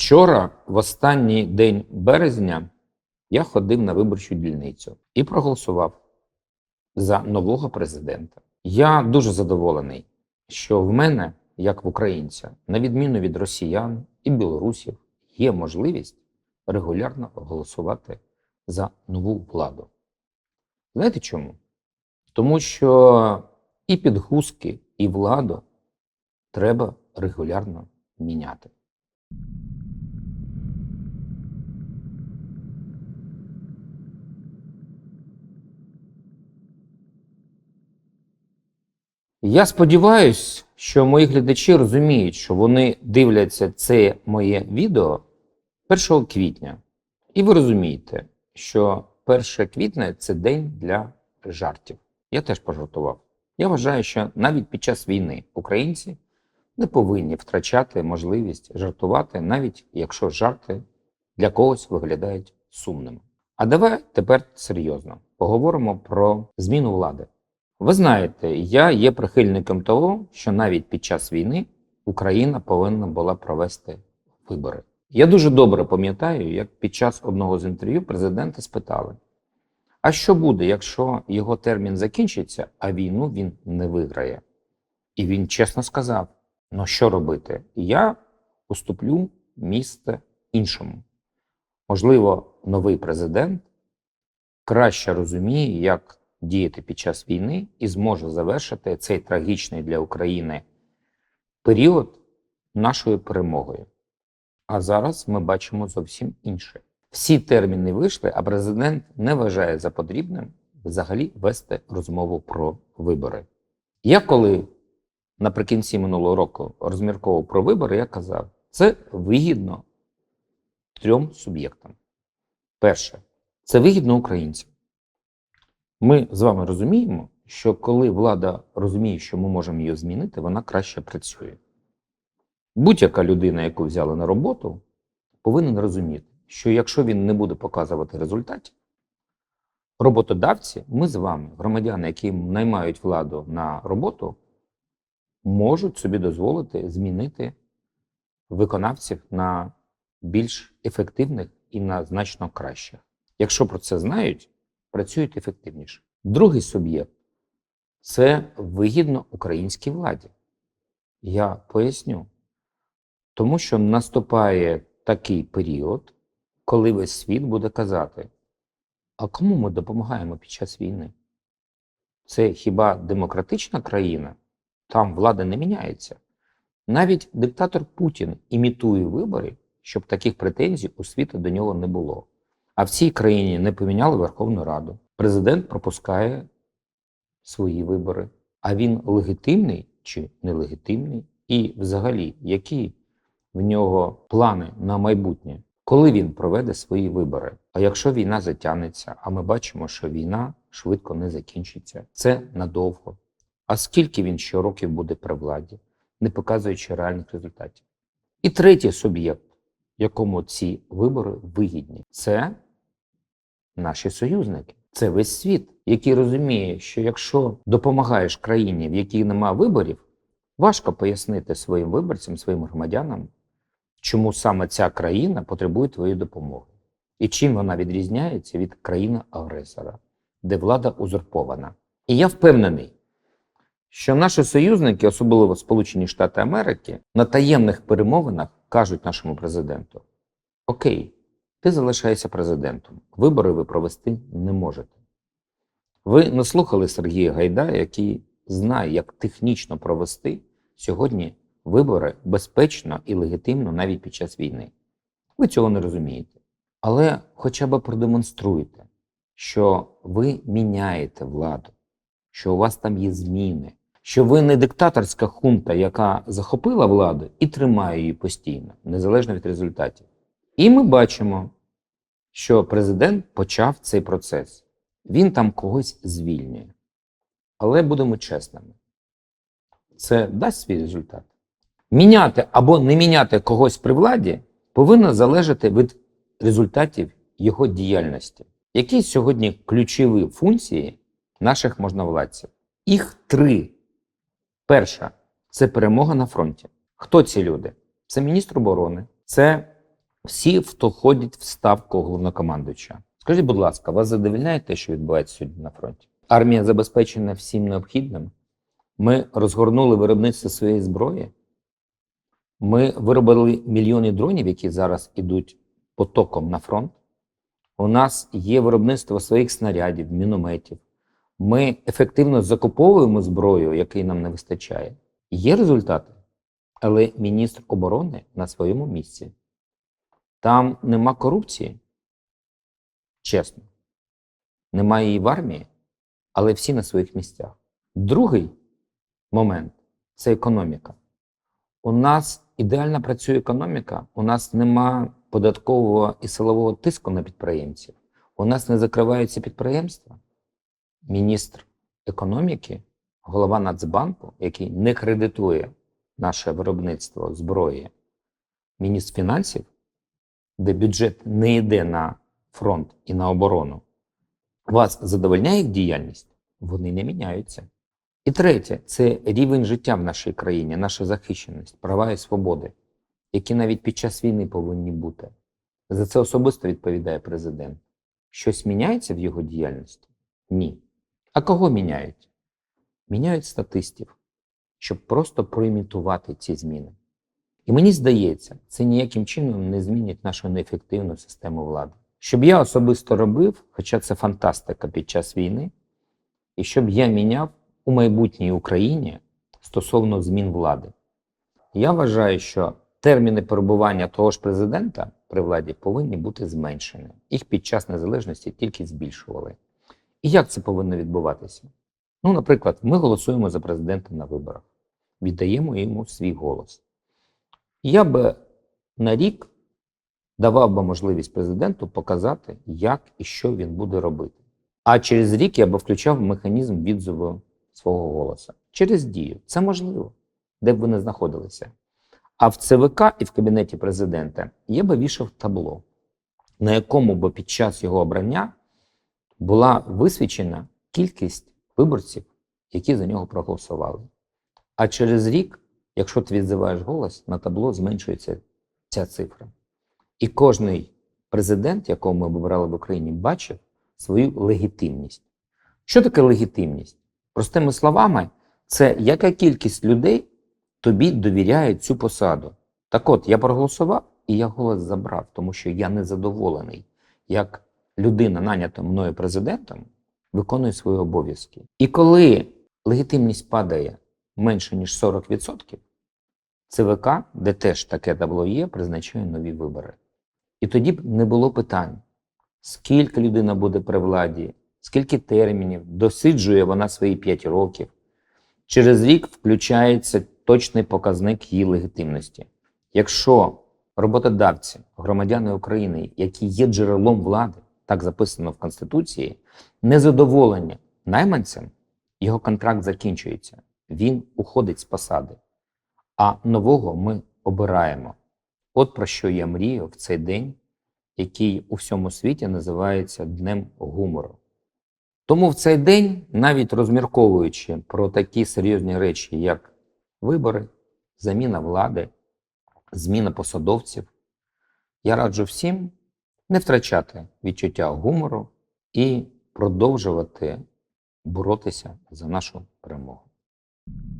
Вчора, в останній день березня, я ходив на виборчу дільницю і проголосував за нового президента. Я дуже задоволений, що в мене, як в українця, на відміну від росіян і білорусів, є можливість регулярно голосувати за нову владу. Знаєте чому? Тому що і підгузки, і владу треба регулярно міняти. Я сподіваюся, що мої глядачі розуміють, що вони дивляться це моє відео 1 квітня. І ви розумієте, що 1 квітня це день для жартів. Я теж пожартував. Я вважаю, що навіть під час війни українці не повинні втрачати можливість жартувати, навіть якщо жарти для когось виглядають сумними. А давай тепер серйозно поговоримо про зміну влади. Ви знаєте, я є прихильником того, що навіть під час війни Україна повинна була провести вибори. Я дуже добре пам'ятаю, як під час одного з інтерв'ю президента спитали: а що буде, якщо його термін закінчиться, а війну він не виграє? І він чесно сказав: ну що робити? Я уступлю місце іншому. Можливо, новий президент краще розуміє, як діяти під час війни і зможе завершити цей трагічний для України період нашою перемогою. А зараз ми бачимо зовсім інше. Всі терміни вийшли, а президент не вважає за потрібним взагалі вести розмову про вибори. Я коли наприкінці минулого року розмірковував про вибори, я казав, це вигідно трьом суб'єктам. Перше, це вигідно українцям. Ми з вами розуміємо, що коли влада розуміє, що ми можемо її змінити, вона краще працює. Будь-яка людина, яку взяли на роботу, повинен розуміти, що якщо він не буде показувати результатів, роботодавці, ми з вами, громадяни, які наймають владу на роботу, можуть собі дозволити змінити виконавців на більш ефективних і на значно кращих. Якщо про це знають, працюють ефективніше. Другий суб'єкт це вигідно українській владі. Я поясню. Тому що наступає такий період, коли весь світ буде казати: а кому ми допомагаємо під час війни? Це хіба демократична країна? Там влада не міняється. Навіть диктатор Путін імітує вибори, щоб таких претензій у світу до нього не було. А в цій країні не поміняли Верховну Раду. Президент пропускає свої вибори. А він легітимний чи нелегітимний? І взагалі, які в нього плани на майбутнє, коли він проведе свої вибори? А якщо війна затягнеться, а ми бачимо, що війна швидко не закінчиться, це надовго. А скільки він ще років буде при владі, не показуючи реальних результатів? І третій суб'єкт, якому ці вибори вигідні, це наші союзники. Це весь світ, який розуміє, що якщо допомагаєш країні, в якій немає виборів, важко пояснити своїм виборцям, своїм громадянам, чому саме ця країна потребує твоєї допомоги, і чим вона відрізняється від країни-агресора, де влада узурпована. І я впевнений, що наші союзники, особливо Сполучені Штати Америки, на таємних перемовинах кажуть нашому президенту: Окей. Ти залишаєшся президентом. Вибори ви провести не можете. Ви не слухали Сергія Гайда, який знає, як технічно провести сьогодні вибори безпечно і легітимно навіть під час війни. Ви цього не розумієте. Але хоча б продемонструйте, що ви міняєте владу, що у вас там є зміни, що ви не диктаторська хунта, яка захопила владу і тримає її постійно, незалежно від результатів. І ми бачимо, що президент почав цей процес. Він там когось звільнює. Але будемо чесними, це дасть свій результат. Міняти або не міняти когось при владі повинно залежати від результатів його діяльності. Які сьогодні ключові функції наших можновладців? Їх три. Перша це перемога на фронті. Хто ці люди? Це міністр оборони, це Всі, хто ходять в ставку головнокомандуюча. Скажіть, будь ласка, вас задовільняє те, що відбувається сьогодні на фронті? Армія забезпечена всім необхідним. Ми розгорнули виробництво своєї зброї. Ми виробили мільйони дронів, які зараз ідуть потоком на фронт. У нас є виробництво своїх снарядів, мінометів. Ми ефективно закуповуємо зброю, якої нам не вистачає. Є результати, але міністр оборони на своєму місці. Там нема корупції, чесно. Немає її в армії, але всі на своїх місцях. Другий момент це економіка. У нас ідеально працює економіка, у нас нема податкового і силового тиску на підприємців. У нас не закриваються підприємства. Міністр економіки, голова Нацбанку, який не кредитує наше виробництво зброї, міністр фінансів, де бюджет не йде на фронт і на оборону. Вас задовольняє їх діяльність? Вони не міняються. І третє це рівень життя в нашій країні, наша захищеність, права і свободи, які навіть під час війни повинні бути. За це особисто відповідає президент. Щось міняється в його діяльності? Ні. А кого міняють? Міняють статистів, щоб просто проімітувати ці зміни. І мені здається, це ніяким чином не змінить нашу неефективну систему влади. Щоб я особисто робив, хоча це фантастика під час війни, і щоб я міняв у майбутній Україні стосовно змін влади. Я вважаю, що терміни перебування того ж президента при владі повинні бути зменшені. Їх під час незалежності тільки збільшували. І як це повинно відбуватися? Ну, наприклад, ми голосуємо за президента на виборах, віддаємо йому свій голос. Я би на рік давав би можливість президенту показати, як і що він буде робити. А через рік я би включав механізм відзову свого голосу. Через дію. Це можливо, де б ви не знаходилися. А в ЦВК і в кабінеті президента я би вішав табло, на якому би під час його обрання була висвічена кількість виборців, які за нього проголосували. А через рік, якщо ти відзиваєш голос, на табло зменшується ця цифра. І кожний президент, якого ми обирали в Україні, бачив свою легітимність. Що таке легітимність? Простими словами, це яка кількість людей тобі довіряють цю посаду. Так от, я проголосував і я голос забрав, тому що я незадоволений, як людина, нанята мною президентом, виконує свої обов'язки. І коли легітимність падає менше, ніж 40%, ЦВК, де теж таке табло є, призначає нові вибори. І тоді б не було питань, скільки людина буде при владі, скільки термінів, досиджує вона свої 5 років. Через рік включається точний показник її легітимності. Якщо роботодавці, громадяни України, які є джерелом влади, так записано в Конституції, незадоволені найманцем, його контракт закінчується, він уходить з посади. А нового ми обираємо. От про що я мрію в цей день, який у всьому світі називається Днем гумору. Тому в цей день, навіть розмірковуючи про такі серйозні речі, як вибори, заміна влади, зміна посадовців, я раджу всім не втрачати відчуття гумору і продовжувати боротися за нашу перемогу. you